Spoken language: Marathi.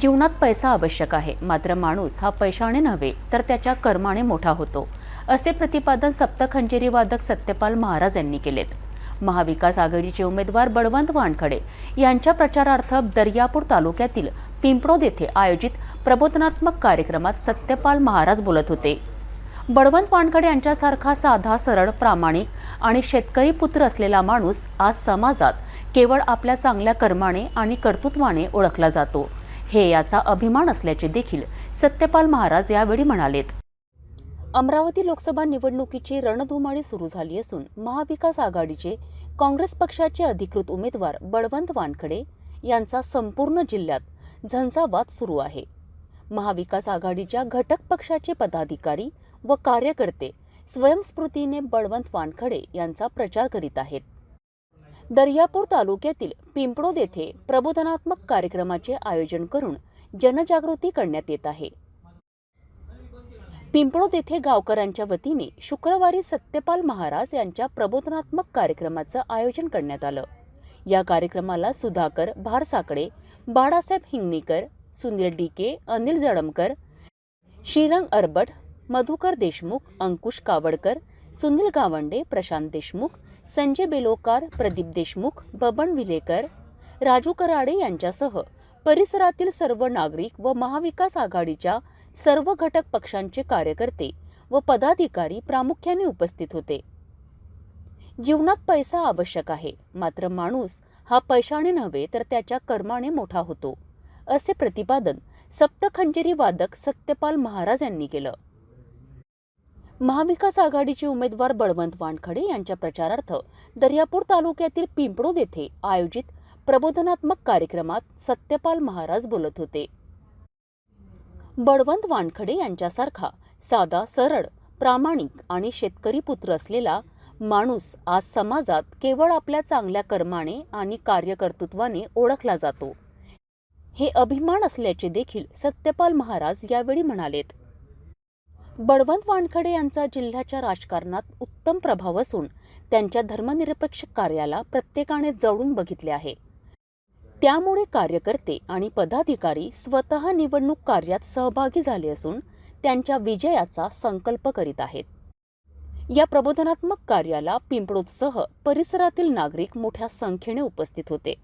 जीवनात पैसा आवश्यक आहे. मात्र माणूस हा पैशाने नव्हे तर त्याच्या कर्माने मोठा होतो. असे प्रतिपादन सप्तखंजेरी वादक सत्यपाल महाराज यांनी केलेत. महाविकास आघाडीचे उमेदवार बळवंत वानखडे यांच्या प्रचारार्थ दर्यापूर तालुक्यातील पिंपरोद येथे आयोजित प्रबोधनात्मक कार्यक्रमात सत्यपाल महाराज बोलत होते. बळवंत वानखडे यांच्यासारखा साधा सरळ प्रामाणिक आणि शेतकरी पुत्र असलेला माणूस आज समाजात केवळ आपल्या चांगल्या कर्माने आणि कर्तृत्वाने ओळखला जातो. हे याचा अभिमान असल्याचे देखील सत्यपाल महाराज यावेळी म्हणालेत. अमरावती लोकसभा निवडणुकीची रणधुमाळी सुरू झाली असून महाविकास आघाडीचे काँग्रेस पक्षाचे अधिकृत उमेदवार बळवंत वानखडे यांचा संपूर्ण जिल्ह्यात झंझावात सुरू आहे. महाविकास आघाडीच्या घटक पक्षाचे पदाधिकारी व कार्यकर्ते स्वयंस्फूर्तीने बळवंत वानखडे यांचा प्रचार करीत आहेत. दर्यापूर तालुक्यातील पिंपळोद येथे प्रबोधनात्मक कार्यक्रमाचे आयोजन करून जनजागृती करण्यात येत आहे. पिंपळोद येथे गावकऱ्यांच्या वतीने शुक्रवारी सत्यपाल महाराज यांच्या प्रबोधनात्मक कार्यक्रमाचं आयोजन करण्यात आलं. या कार्यक्रमाला सुधाकर भारसाकडे बाळासाहेब हिंगणीकर सुनील डीके अनिल जळमकर श्रीरंग अरबट मधुकर देशमुख अंकुश कावडकर सुनील गावंडे प्रशांत देशमुख संजय बेलोकार प्रदीप देशमुख बबन विलेकर राजू कराडे यांच्यासह परिसरातील सर्व नागरिक व महाविकास आघाडीच्या सर्व घटक पक्षांचे कार्यकर्ते व पदाधिकारी प्रामुख्याने उपस्थित होते. जीवनात पैसा आवश्यक आहे मात्र माणूस हा पैशाने नव्हे तर त्याच्या कर्माने मोठा होतो असे प्रतिपादन सप्तखंजरी वादक सत्यपाल महाराज यांनी केलं. महाविकास आघाडीचे उमेदवार बळवंत वानखडे यांच्या प्रचारार्थ दर्यापूर तालुक्यातील पिंपळोद येथे आयोजित प्रबोधनात्मक कार्यक्रमात सत्यपाल महाराज बोलत होते. बळवंत वानखडे यांच्यासारखा साधा सरळ प्रामाणिक आणि शेतकरी पुत्र असलेला माणूस आज समाजात केवळ आपल्या चांगल्या कर्माने आणि कार्यकर्तृत्वाने ओळखला जातो. हे अभिमान असल्याचे देखील सत्यपाल महाराज यावेळी म्हणालेत. बळवंत वानखडे यांचा जिल्ह्याच्या राजकारणात उत्तम प्रभाव असून त्यांच्या धर्मनिरपेक्ष कार्याला प्रत्येकाने जवळून बघितले आहे. त्यामुळे कार्यकर्ते आणि पदाधिकारी स्वतः निवडणूक कार्यात सहभागी झाले असून त्यांच्या विजयाचा संकल्प करीत आहेत. या प्रबोधनात्मक कार्याला पिंपळोदसह परिसरातील नागरिक मोठ्या संख्येने उपस्थित होते.